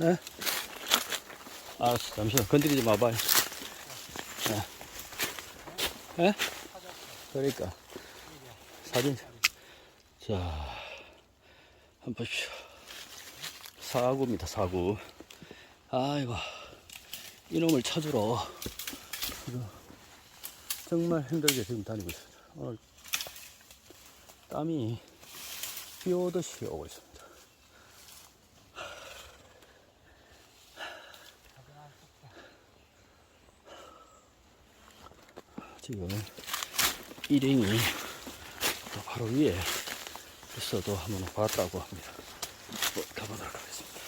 에? 알았어, 잠시만. 건드리지 마봐요. 에? 에? 그러니까. 사진. 자, 한번 보십시오. 사구입니다, 사구. 아이고, 이놈을 찾으러. 정말 힘들게 지금 다니고 있습니다. 오늘 땀이 비 오듯이 오고 있습니다. 지금 일행이 또 바로 위에 있어도 한번 봤다고 합니다. 뭐, 가보도록 하겠습니다.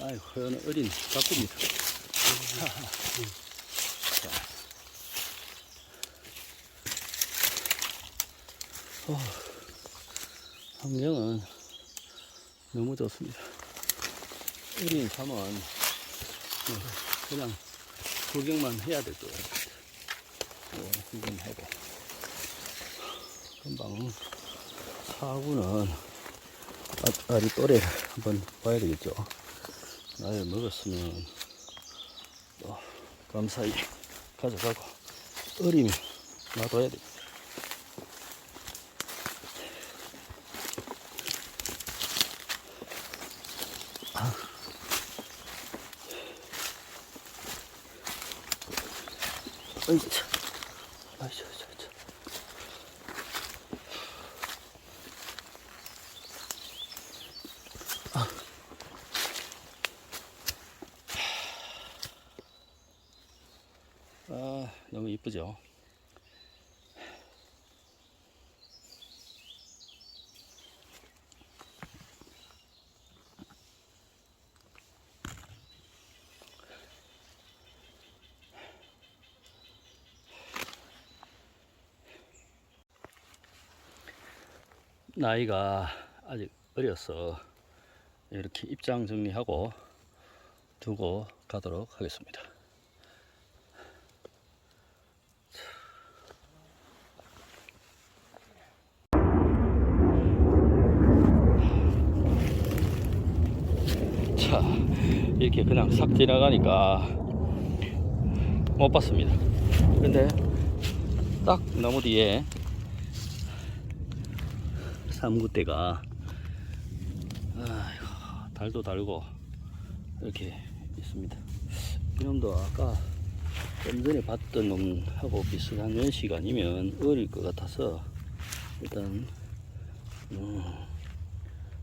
아이고, 어린 가꾸입니다. 어, 환경은 너무 좋습니다. 어린 섬은 어, 그냥 구경만 해야 될 것 같아요. 어, 구경하고. 금방 사구는 아, 아리 또래를 한번 봐야 되겠죠. 나이 먹었으면 또 감사히 가져가고 어리면 놔둬야 돼. 어이구, 참. 아이씨, 참, 참. 아, 너무 이쁘죠? 나이가 아직 어려서 이렇게 입장 정리하고 두고 가도록 하겠습니다. 자, 이렇게 그냥 싹 지나가니까 못 봤습니다. 근데 딱 나무 뒤에 삼구대가 아이고, 달도 달고 이렇게 있습니다. 이놈도 아까 좀 전에 봤던 놈하고 비슷한 연식 아니면 어릴 것 같아서 일단 음,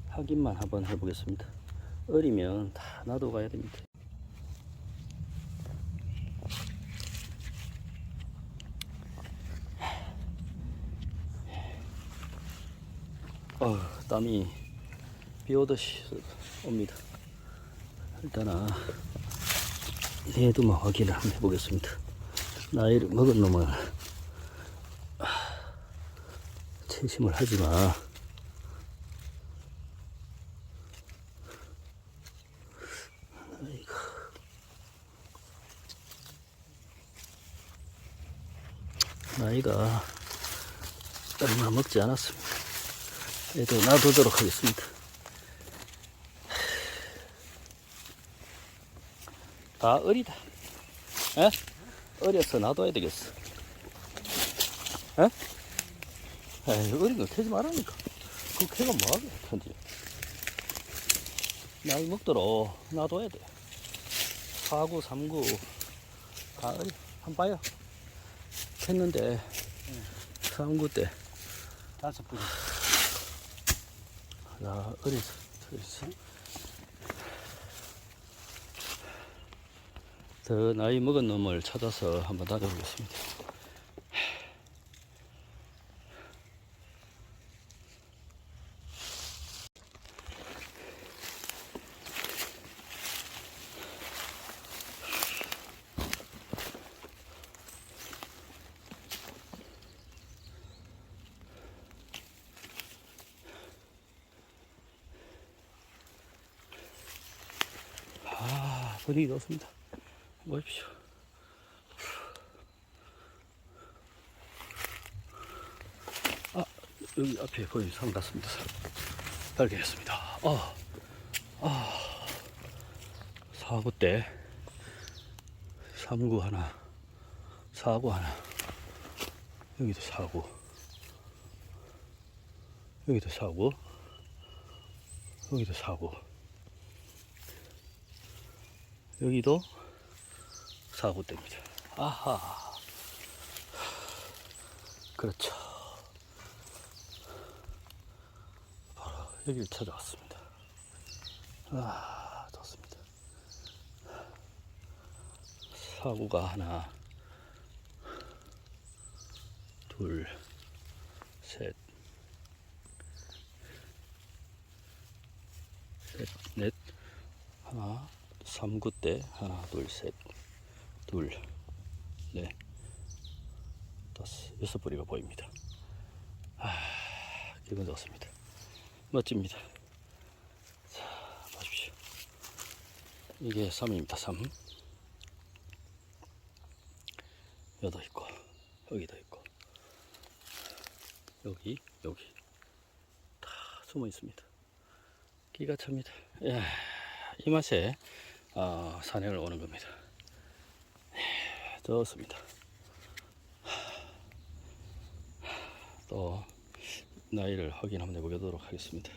확인만 한번 해보겠습니다. 어리면 다 놔둬 가야 됩니다. 어, 땀이 비 오듯이 옵니다. 일단은 얘도만 확인을 한번 해보겠습니다. 나이를 먹은 놈은 아, 채심을 하지 마. 아이고. 나이가 얼마 먹지 않았습니다. 얘도 놔두도록 하겠습니다. 다 어리다. 에? 어려서 놔둬야 되겠어. 에? 에이, 어린 거 캐지 말라니까. 그 캐가 뭐하게, 편지. 나이 먹도록 놔둬야 돼. 4구, 3구, 다 어리. 한 봐요. 캤는데, 3구 때, 다섯 분. 야, 어리서, 어리서. 더 나이 먹은 놈을 찾아서 한번 다녀보겠습니다. 분위기 좋습니다. 보십시오. 아, 여기 앞에 산 같습니다. 산. 발견했습니다. 아, 아, 사구 때, 삼구 하나, 사구 하나, 여기도 사구, 여기도 사구, 여기도 사구, 여기도 사구 때입니다. 아하. 그렇죠. 바로 여기를 찾아왔습니다. 아, 좋습니다. 사구가 하나, 둘, 셋, 셋, 넷, 하나, 삼구 때 하나, 둘, 셋, 둘, 넷, 다섯, 여섯 뿌리가 보입니다. 아, 기분 좋습니다. 멋집니다. 자, 보십시오. 이게 3입니다, 3. 여기도 있고, 여기도 있고, 여기, 여기. 다 숨어 있습니다. 기가 찹니다. 야, 이 맛에 어, 산행을 오는 겁니다. 예, 좋습니다. 또 나이를 확인 한번 해보도록 하겠습니다.